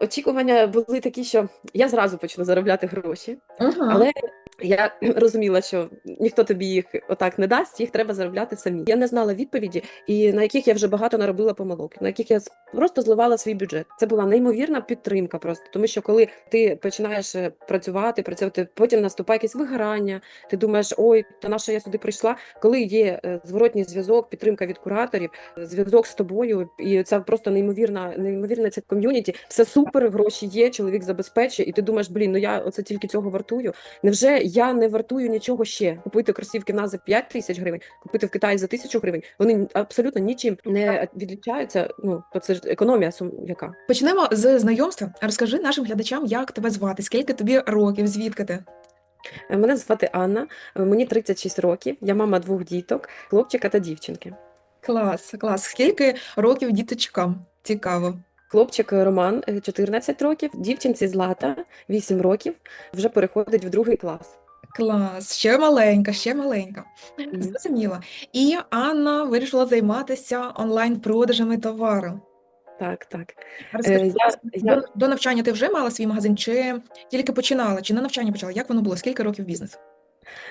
Очікування були такі, що я зразу почну заробляти гроші, але я розуміла, що ніхто тобі їх отак не дасть, їх треба заробляти самі. Я не знала відповіді, і на яких я вже багато наробила помилок, на яких я просто зливала свій бюджет. Це була неймовірна підтримка, просто тому що коли ти починаєш е, працювати, працювати, потім наступає якесь вигорання. Ти думаєш, ой, та на що я сюди прийшла? Коли є е, зворотній зв'язок, підтримка від кураторів, зв'язок з тобою, і це просто неймовірна, неймовірна ця ком'юніті. Все супер, гроші є, чоловік забезпечує, і ти думаєш, блін, ну я оце тільки цього вартую. Невже я не вартую нічого ще? Купити кросівки в нас за 5 тисяч гривень, купити в Китаї за тисячу гривень. Вони абсолютно нічим не відлічаються. Ну то це ж економія сум яка. Почнемо з знайомства. Розкажи нашим глядачам, як тебе звати, скільки тобі років, звідки ти? Мене звати Анна, мені 36 років. Я мама двох діток, хлопчика та дівчинки. Клас, клас. Скільки років діточкам? Цікаво. Хлопчик е, Роман е, 14 років, дівчинці Злата 8 років, вже переходить в другий клас. Клас, ще маленька, ще маленька. Зрозуміло. І Анна вирішила займатися онлайн-продажами товару. Так, так. Розкажи, Е, я- ласка, я- до, до навчання ти вже мала свій магазин, чи тільки починала, чи на навчання почала? Як воно було? Скільки років бізнесу?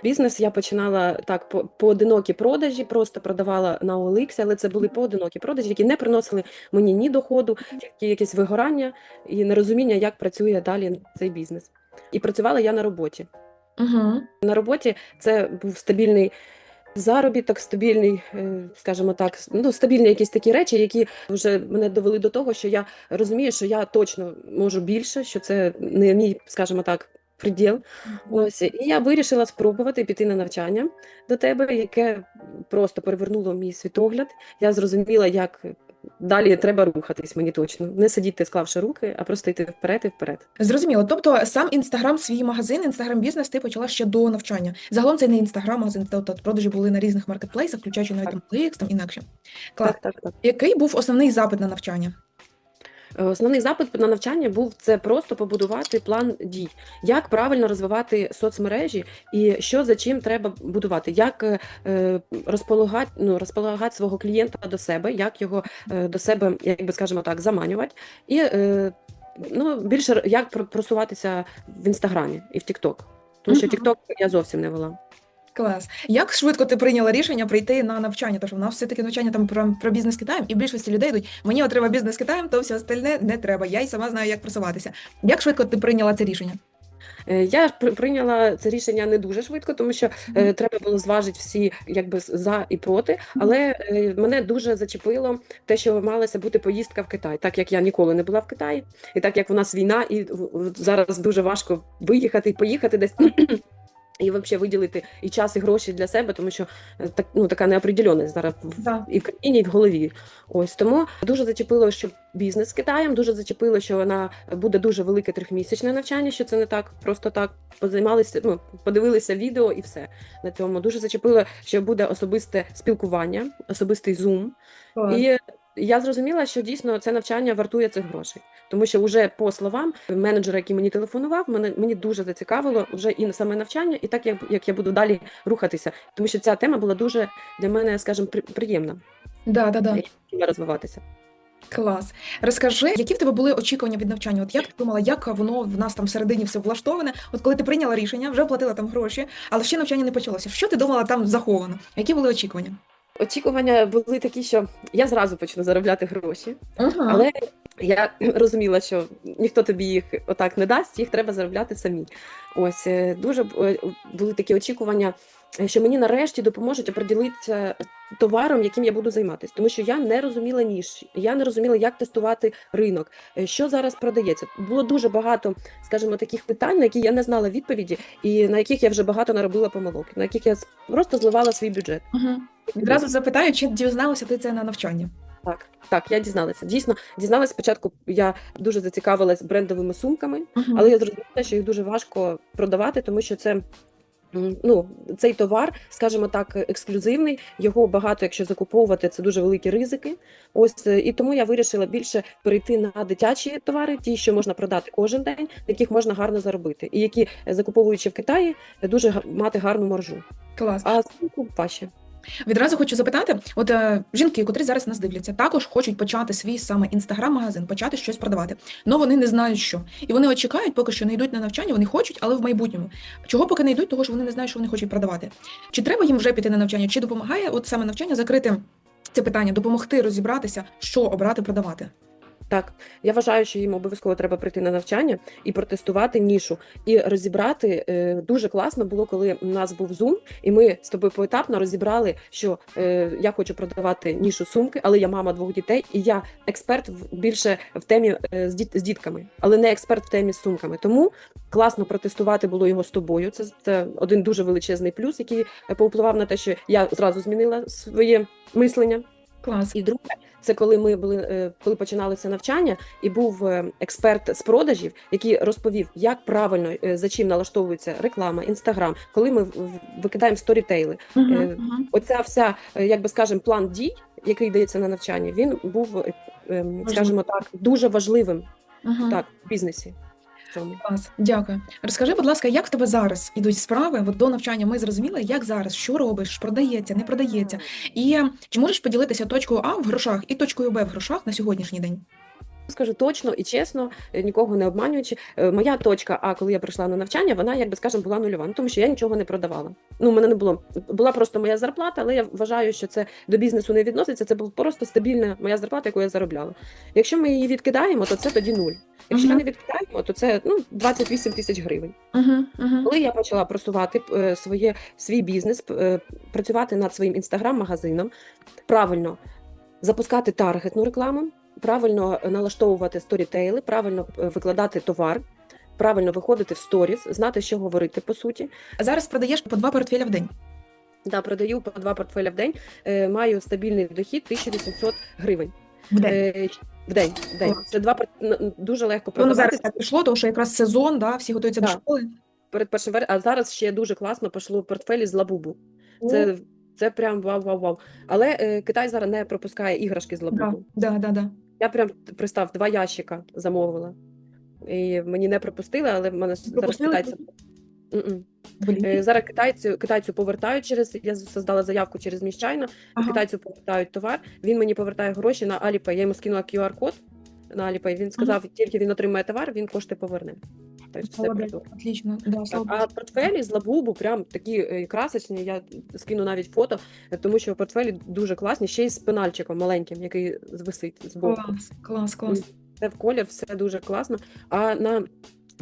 Бізнес я починала так по поодинокі продажі, просто продавала на OLX, але це були поодинокі продажі, які не приносили мені ні доходу, тільки якесь вигорання і нерозуміння, як працює далі цей бізнес. І працювала я на роботі. Угу. На роботі це був стабільний заробіток, стабільний, е, скажімо так, ну стабільні якісь такі речі, які вже мене довели до того, що я розумію, що я точно можу більше, що це не мій, скажімо так, приділ. Ось і я вирішила спробувати піти на навчання до тебе, яке просто перевернуло мій світогляд. Я зрозуміла, як далі треба рухатись мені точно. Не сидіти, склавши руки, а просто йти вперед і вперед. Зрозуміло. Тобто сам інстаграм, свій магазин, інстаграм бізнес ти почала ще до навчання. Загалом це не інстаграм, магазин, тобто продажі були на різних маркетплейсах, включаючи навіть там там інакше. Клас. Так, так, так. Який був основний запит на навчання? Е, Основний запит на навчання був це просто побудувати план дій, як правильно розвивати соцмережі і що за чим треба будувати, як е, е, розполагати, ну, розполагати свого клієнта до себе, як його до себе, як би скажемо так, заманювати, і ну, більше як про- просуватися в інстаграмі і в Тікток. Тому що Тікток я зовсім не вела. Клас. Як швидко ти прийняла рішення прийти на навчання? Тож у нас все-таки навчання там про, про бізнес Китаєм, і більшості людей йдуть, мені от треба бізнес Китаєм, то все остальне не треба. Я й сама знаю, як просуватися. Як швидко ти прийняла це рішення? Е, Я прийняла це рішення не дуже швидко, тому що е, треба було зважити всі якби за і проти. Але е, мене дуже зачепило те, що малася бути поїздка в Китай, так як я ніколи не була в Китаї, і так як у нас війна, і в- в- зараз дуже важко виїхати і поїхати десь. І взагалі виділити і час, і гроші для себе, тому що е, так ну така неопределеність зараз Да. і в країні, і в голові. Ось тому дуже зачепило, що бізнес з Китаєм, дуже зачепило, що вона буде дуже велике трьохмісячне навчання, що це не так, просто так позаймалися, ну подивилися відео і все на цьому. Дуже зачепило, що буде особисте спілкування, особистий зум. І я зрозуміла, що дійсно це навчання вартує цих грошей, тому що вже по словам менеджера, який мені телефонував, мене мені дуже зацікавило вже і саме навчання, і так як, як я буду далі рухатися, тому що ця тема була дуже для мене, скажімо, при, приємна Да, да, да. Я розвиватися. Клас. Розкажи, які в тебе були очікування від навчання? От як ти думала, як воно в нас там всередині все влаштоване? От коли ти прийняла рішення, вже оплатила там гроші, але ще навчання не почалося. Що ти думала там заховано? Які були очікування? Очікування були такі, що я зразу почну заробляти гроші, Ага. але я розуміла, що ніхто тобі їх отак не дасть, їх треба заробляти самі. Ось е, дуже е, були такі очікування, що мені нарешті допоможуть оприділитися товаром, яким я буду займатися, тому що я не розуміла ніж, я не розуміла, як тестувати ринок, е, що зараз продається. Було дуже багато, скажімо, таких питань, на які я не знала відповіді, і на яких я вже багато наробила помилок, на яких я просто зливала свій бюджет. Угу. Відразу запитаю, чи дізналася ти це на навчанні? Так, так, я дізналася. Дійсно, дізналася спочатку. Я дуже зацікавилась брендовими сумками, але я зрозуміла, що їх дуже важко продавати, тому що це. Ну, цей товар, скажімо так, ексклюзивний. Його багато, якщо закуповувати, це дуже великі ризики. Ось е, і тому я вирішила більше перейти на дитячі товари, ті, що можна продати кожен день, на яких можна гарно заробити, і які е, закуповуючи в Китаї, дуже мати гарну маржу. Клас. А сумку важче. Відразу хочу запитати: от е, жінки, котрі зараз нас дивляться, також хочуть почати свій саме інстаграм-магазин, почати щось продавати. але вони не знають, що. І вони от чекають, поки що не йдуть на навчання, вони хочуть, але в майбутньому. Чого поки не йдуть, того що вони не знають, що вони хочуть продавати. Чи треба їм вже піти на навчання? Чи допомагає от саме навчання закрити це питання, допомогти розібратися, що обрати продавати? Так, я вважаю, що їм обов'язково треба прийти на навчання і протестувати нішу, і розібрати е, дуже класно було, коли у нас був Zoom, і ми з тобою поетапно розібрали, що е, я хочу продавати нішу сумки, але я мама двох дітей, і я експерт більше в темі е, з, з дітками, але не експерт в темі з сумками. Тому класно протестувати було його з тобою. Це, це один дуже величезний плюс, який повпливав на те, що я зразу змінила своє мислення. Клас. І друге, це коли ми були, е, коли починалося навчання, і був е, експерт з продажів, який розповів, як правильно е, за чим налаштовується реклама, інстаграм, коли ми викидаємо сторітейли. Е. Оця вся, як би скажемо, план дій, який дається на навчанні, він був, ем, скажімо так, дуже важливим Мгм. так в бізнесі. Цьому. Клас, дякую. Розкажи, будь ласка, як в тебе зараз ідуть справи? От до навчання ми зрозуміли, як зараз, що робиш, продається, не продається. І чи можеш поділитися точкою А в грошах і точкою Б в грошах на сьогоднішній день? Скажу точно і чесно, е, нікого не обманюючи. е, Моя точка, а коли я прийшла на навчання, вона, як би скажемо, була нульова. Ну, тому що я нічого не продавала. Ну, у мене не було. Була просто моя зарплата, але я вважаю, що це до бізнесу не відноситься. Це була просто стабільна моя зарплата, яку я заробляла. Якщо ми її відкидаємо, то це тоді нуль. Якщо ми не відкидаємо, то це ну 28 тисяч гривень. Угу, угу. Коли я почала просувати е, своє свій бізнес, е, працювати над своїм інстаграм-магазином, правильно запускати таргетну рекламу, правильно налаштовувати сторітейли, правильно е, викладати товар, правильно виходити в сторіс, знати, що говорити по суті. А зараз продаєш по два портфеля в день. Да, продаю по два портфеля в день, е, маю стабільний дохід 1800 гривень В день. е, в день. В день. Це два пор- н- н- дуже легко продавати. зараз так пішло, тому що якраз сезон, да, всі готуються до школи. перед першим а зараз ще дуже класно пішло портфелі з лабубу. Це, це прям вау-вау-вау. Але е, Китай зараз не пропускає іграшки з да, да, да, да. Я прям пристав два ящика замовила. І мені не пропустили, але в мене ж зараз Пропустили? китайці. Е, Зараз китайцю, китайцю повертають через. Я создала заявку через міщайна. Ага. Китайцю повертають товар. Він мені повертає гроші на Alipay. Я йому скинула QR-код на Alipay. Він сказав, тільки він отримає товар, він кошти поверне. Тобто все Молодець, працює. Отлично. Да, а портфелі з лабубу прям такі е, красочні. Я скину навіть фото, е, тому що портфелі дуже класні, ще й з пенальчиком маленьким, який висить збоку. Клас, клас, клас. Це в колір, все дуже класно. А на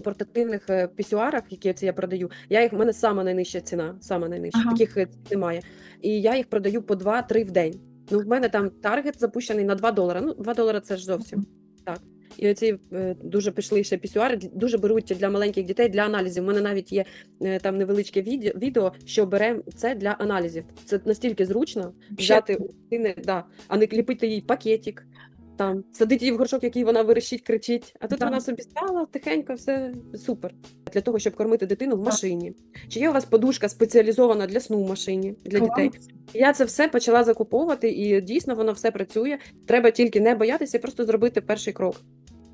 портативних е, пісюарах, які це я продаю, я їх в мене сама найнижча ціна, сама найнижча. Ага. Таких е, немає. І я їх продаю по 2-3 в день. Ну, в мене там таргет запущений на 2 долара. Ну, 2 долара це ж зовсім. Так. І оці е, дуже пішли ще пісюари, дуже беруть для маленьких дітей для аналізів. У мене навіть є е, там невеличке відео, відео, що беремо це для аналізів. Це настільки зручно взяти у дитини, да, а не кліпити їй пакетик, там, садить її в горшок, який вона верещить, кричить. А тут Да. вона собі стала тихенько, все супер. Для того, щоб кормити дитину в Так. машині. Чи є у вас подушка спеціалізована для сну в машині для Клас. дітей? Я це все почала закуповувати, і дійсно воно все працює. Треба тільки не боятися просто зробити перший крок.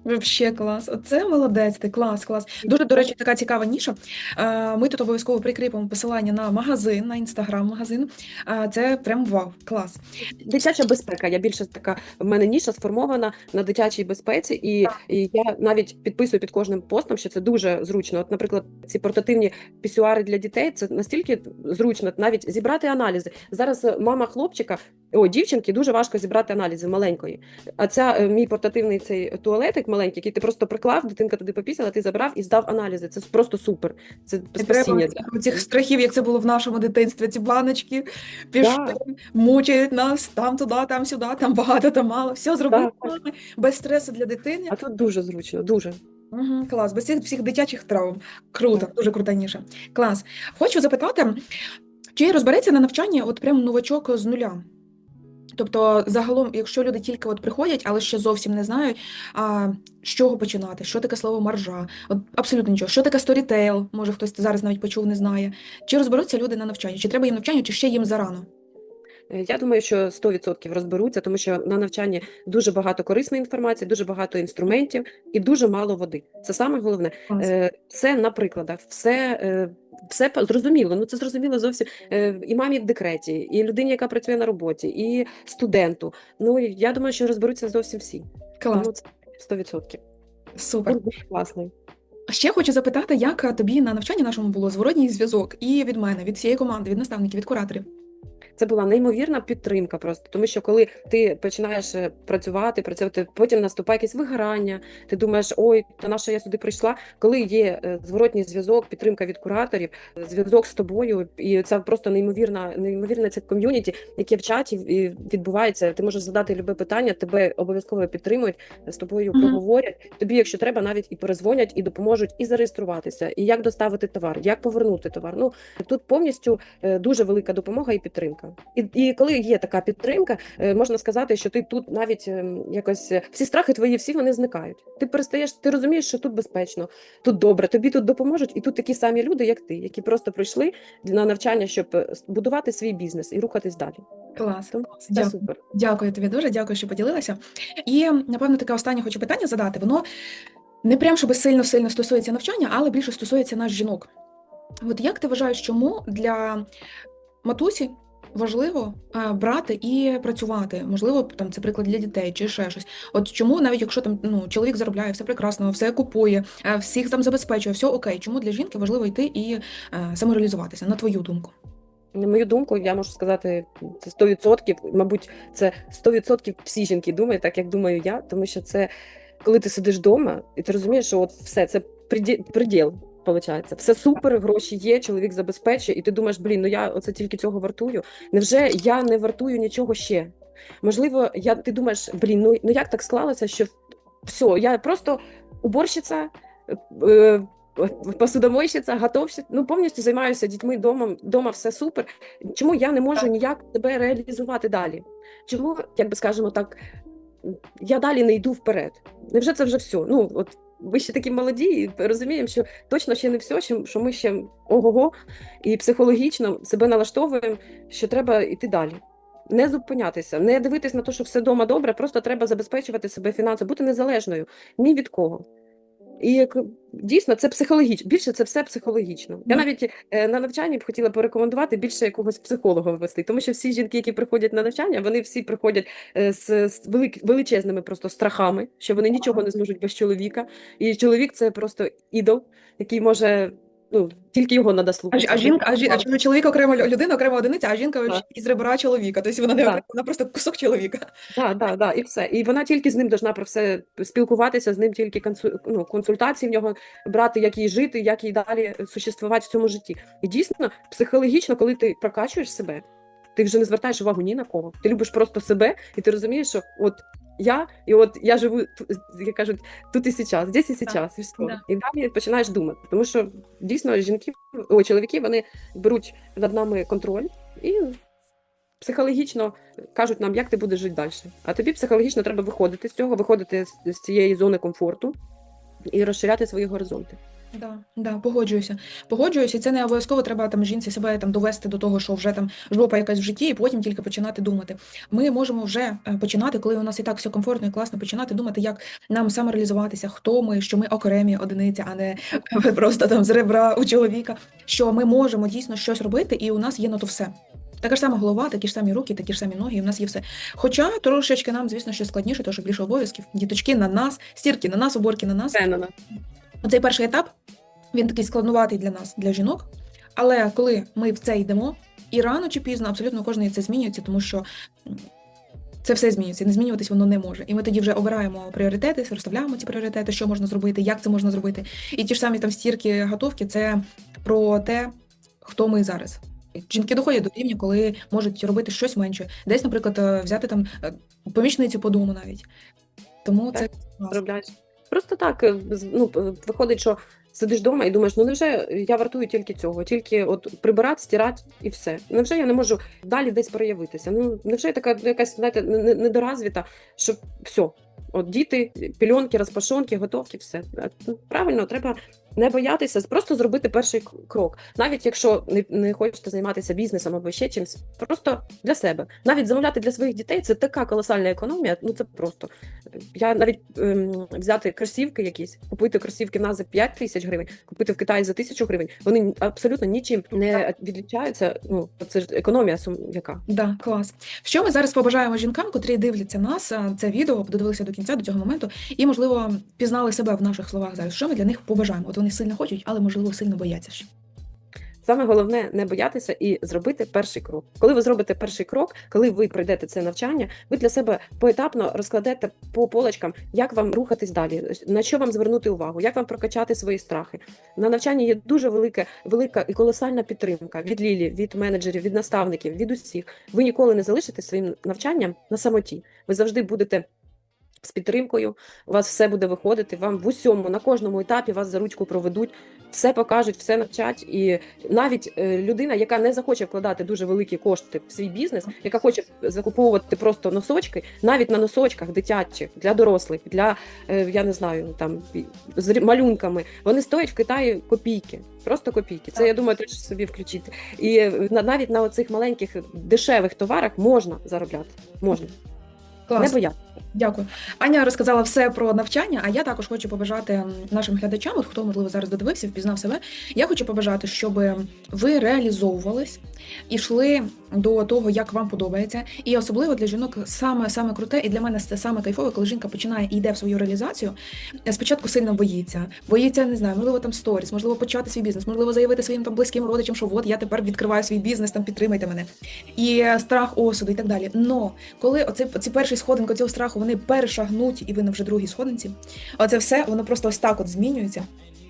Вообще клас. Оце молодець, ти клас, клас. Дуже, до речі, така цікава ніша. Е, Ми тут обов'язково прикріпимо посилання на магазин, на інстаграм-магазин. Е, Це прям вау, клас. Дитяча безпека. Я більше така в мене ніша сформована на дитячій безпеці, і, і я навіть підписую під кожним постом, що це дуже зручно. От, наприклад, ці портативні пісюари для дітей це настільки зручно, навіть зібрати аналізи. Зараз е, мама хлопчика, о, дівчинки дуже важко зібрати аналізи маленької. А ця е, мій портативний цей туалетик маленький, який ти просто приклав, дитинка туди попісила, ти забрав і здав аналізи. Це просто супер. Це Не треба спасіння. цих, страхів, як це було в нашому дитинстві. Ці баночки пішли, мучають нас там туди, там сюди, там багато, там мало. Все зробили Так. без стресу для дитини. А тут дуже зручно, дуже. Угу, клас, без цих всіх дитячих травм. Круто, дуже крута ніша. Клас. Хочу запитати, чи розбереться на навчанні от прям новачок з нуля? Тобто, загалом, якщо люди тільки от приходять, але ще зовсім не знають, а, з чого починати, що таке слово маржа, от абсолютно нічого, що таке сторітейл, може хтось зараз навіть почув, не знає. Чи розберуться люди на навчанні? Чи треба їм навчання, чи ще їм зарано? Е, Я думаю, що 100% розберуться, тому що на навчанні дуже багато корисної інформації, дуже багато інструментів і дуже мало води. Це саме головне. Е, Все на прикладах, все е, все зрозуміло. Ну це зрозуміло зовсім е, і мамі в декреті, і людині, яка працює на роботі, і студенту. Ну я думаю, що розберуться зовсім всі. Клас, Ну, це 100%. супер. Дуже класний. Ще хочу запитати, як тобі на навчанні нашому було зворотній зв'язок і від мене, від всієї команди, від наставників, від кураторів. Це була неймовірна підтримка просто, тому що коли ти починаєш е, працювати, працювати, потім наступає якесь вигорання, ти думаєш, ой, та на що я сюди прийшла. Коли є е, зворотній зв'язок, підтримка від кураторів, зв'язок з тобою, і це просто неймовірна, неймовірне це ком'юніті, яке в чаті відбувається. Ти можеш задати любе питання, тебе обов'язково підтримують, з тобою Мгм. проговорять. Тобі, якщо треба, навіть і перезвонять, і допоможуть і зареєструватися, і як доставити товар, як повернути товар. Ну тут повністю е, дуже велика допомога і підтримка. І, і коли є така підтримка, е, можна сказати, що ти тут навіть ем, якось е, всі страхи твої, всі вони зникають. Ти перестаєш, ти розумієш, що тут безпечно, тут добре, тобі тут допоможуть, і тут такі самі люди, як ти, які просто прийшли на навчання, щоб е, будувати свій бізнес і рухатись далі. Клас. Тому клас. Це Дякую. супер. Дякую тобі дуже, дякую, що поділилася. І напевно таке останнє хочу питання задати. Воно не прям щоб сильно сильно стосується навчання, але більше стосується нас жінок. От як ти вважаєш, чому для матусі важливо е, брати і працювати? Можливо, там це приклад для дітей чи ще щось. От чому, навіть якщо там ну чоловік заробляє все прекрасно, все купує, е, всіх там забезпечує, все окей, чому для жінки важливо йти і е, самореалізуватися, на твою думку? На мою думку, я можу сказати, це 100%, мабуть, це 100% всі жінки думають, так як думаю я, тому що це коли ти сидиш вдома, і ти розумієш, що от все це приділ, виходить. Все супер, гроші є, чоловік забезпечує, і ти думаєш, блін, ну я оце тільки цього вартую. Невже я не вартую нічого ще? Можливо, я ти думаєш, блін, ну, ну як так склалося, що все, я просто уборщиця. е, Посудомойщиця, готовщиця, ну повністю займаюся дітьми вдома, вдома все супер. Чому я не можу ніяк себе реалізувати далі? Чому, як би скажемо так, я далі не йду вперед? Невже це вже все? Ну, от ви ще такі молоді, і розуміємо, що точно ще не все, що ми ще ого-го, і психологічно себе налаштовуємо, що треба йти далі. Не зупинятися, не дивитись на те, що все вдома добре, просто треба забезпечувати себе фінансово, бути незалежною ні від кого. І як дійсно це психологічно, більше це все психологічно. Я навіть е, на навчанні б хотіла порекомендувати більше якогось психолога ввести, тому що всі жінки, які приходять на навчання, вони всі приходять е, з, з велик, величезними просто страхами, що вони нічого не зможуть без чоловіка. І чоловік це просто ідол, який може, ну тільки його треба слухати. а жінка, а, жі- а чоловік окремо людина, окрема одиниця, а жінка Так. із ребра чоловіка. Тобто вона не Так. окрема, вона просто кусок чоловіка. Да, да, да, і все. І вона тільки з ним должна про все спілкуватися, з ним тільки консу- ну, консультації в нього брати, як їй жити, як їй далі существувати в цьому житті. І дійсно, психологічно, коли ти прокачуєш себе, ти вже не звертаєш увагу ні на кого. Ти любиш просто себе, і ти розумієш, що от я, і от я живу як кажуть, тут і зараз, здесь і зараз, і все. Да. І далі починаєш думати. Тому що дійсно жінки, о, чоловіки вони беруть над нами контроль і психологічно кажуть нам, як ти будеш жити далі. А тобі психологічно треба виходити з цього, виходити з, з цієї зони комфорту і розширяти свої горизонти. Да, да, погоджуюся. Погоджуюся, і це не обов'язково треба там жінці себе там довести до того, що вже там жопа якась в житті, і потім тільки починати думати. Ми можемо вже е, починати, коли у нас і так все комфортно і класно, починати думати, як нам самореалізуватися, хто ми, що ми окремі одиниці, а не просто там з ребра у чоловіка. Що ми можемо дійсно щось робити, і у нас є на то все. Така ж сама голова, такі ж самі руки, такі ж самі ноги, і у нас є все. Хоча трошечки нам, звісно, що складніше, тому що більше обов'язків, діточки на нас, стірки на нас, уборки на нас. Впевнена. Оцей перший етап він такий складнуватий для нас, для жінок. Але коли ми в це йдемо, і рано чи пізно абсолютно кожен це змінюється, тому що це все змінюється, не змінюватись воно не може. І ми тоді вже обираємо пріоритети, розставляємо ці пріоритети, що можна зробити, як це можна зробити. І ті ж самі там стірки, готовки це про те, хто ми зараз. Жінки доходять до рівня, коли можуть робити щось менше. Десь, наприклад, е, взяти там е, помічницю по дому навіть. Тому це Так. Заробляєш. Просто так, е, ну, виходить, що сидиш вдома і думаєш, ну невже я вартую тільки цього, тільки от прибирати, стирати і все. Невже я не можу далі десь проявитися? Ну невже я така ну, якась, знаєте, не- не- недоразвіта, що все. От діти, пільонки, розпашонки, готовки, все. Ну, Правильно, треба Не боятися, просто зробити перший крок. Навіть якщо не, не хочете займатися бізнесом або ще чимось, просто для себе. Навіть замовляти для своїх дітей це така колосальна економія. Ну це просто. Я навіть ем, взяти кросівки якісь, купити кросівки в нас за 5 тисяч гривень, купити в Китаї за тисячу гривень. Вони абсолютно нічим не відлічаються. Ну це ж економія сум- яка. Да, клас. Що ми зараз побажаємо жінкам, котрі дивляться нас, це відео, додивилися до кінця до цього моменту, і, можливо, пізнали себе в наших словах зараз. Що ми для них побажаємо? От вони сильно хочуть, але можливо сильно бояться ще. Саме головне не боятися і зробити перший крок. Коли ви зробите перший крок, коли ви пройдете це навчання, ви для себе поетапно розкладете по полочкам, як вам рухатись далі, на що вам звернути увагу, як вам прокачати свої страхи. На навчанні є дуже велика, велика і колосальна підтримка від Лілі, від менеджерів, від наставників, від усіх. Ви ніколи не залишите своїм навчанням на самоті. Ви завжди будете. З підтримкою у вас все буде виходити. Вам в усьому на кожному етапі вас за ручку проведуть, все покажуть, все навчать. І навіть е, людина, яка не захоче вкладати дуже великі кошти в свій бізнес, яка хоче закуповувати просто носочки, навіть на носочках дитячих для дорослих, для е, я не знаю, там з малюнками, вони стоять в Китаї копійки. Просто копійки. Це я думаю, теж собі включити. І е, на- навіть на оцих маленьких дешевих товарах можна заробляти. Можна не боятися. Дякую. Аня розказала все про навчання, а я також хочу побажати нашим глядачам, от хто можливо зараз додивився, впізнав себе. Я хочу побажати, щоб ви реалізовувались йшли до того, як вам подобається. І особливо для жінок саме саме круте, і для мене це саме кайфове, коли жінка починає і йде в свою реалізацію. е, Спочатку сильно боїться, боїться, не знаю, можливо, там сторіс, можливо, почати свій бізнес, можливо, заявити своїм там близьким родичам, що от я тепер відкриваю свій бізнес, там підтримайте мене. І страх осуду, і так далі. Но коли оці, оці перші сходинки цього страху вони перешагнуть, і ви на вже другій сходинці, оце все воно просто ось так от змінюється.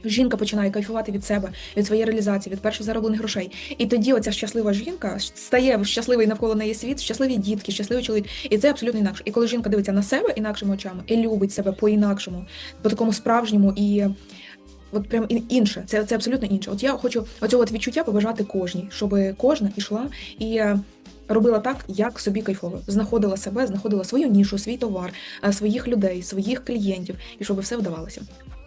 Жінка починає кайфувати від себе, від своєї реалізації, від перших зароблених грошей. І тоді оця щаслива жінка стає щасливий навколо неї світ, щасливі дітки, щасливий чоловік. І це абсолютно інакше. І коли жінка дивиться на себе інакшими очами і любить себе по-інакшому, по такому справжньому і. От прям інше, це, це абсолютно інше. От я хочу оцього от відчуття побажати кожній, щоб кожна ішла і робила так, як собі кайфово. Знаходила себе, знаходила свою нішу, свій товар, е, своїх людей, своїх клієнтів, і щоб все вдавалося.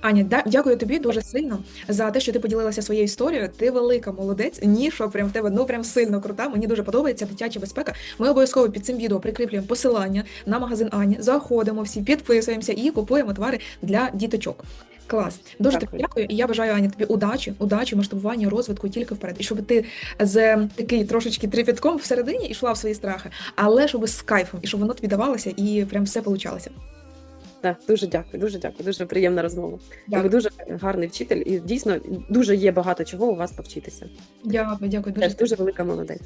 Аня, да, дякую тобі дуже сильно за те, що ти поділилася своєю історією. Ти велика молодець. Ніша прям в тебе ну прям сильно крута. Мені дуже подобається дитяча безпека. Ми обов'язково під цим відео прикріплюємо посилання на магазин Ані. Заходимо всі, підписуємося і купуємо товари для діточок. Клас, дуже тобі Дякую. І я бажаю Ані тобі удачі, удачі, масштабування, розвитку тільки вперед. І щоб ти з такий трошечки трепетком всередині йшла в свої страхи, але щоб з кайфом, і щоб воно тобі давалося, і прям все получалося. Так, дуже дякую, дуже дякую. Дуже приємна розмова. Дякую. Ви дуже гарний вчитель, і дійсно дуже є багато чого у вас повчитися. Дякую, дякую дуже. Теж дуже велика молодець.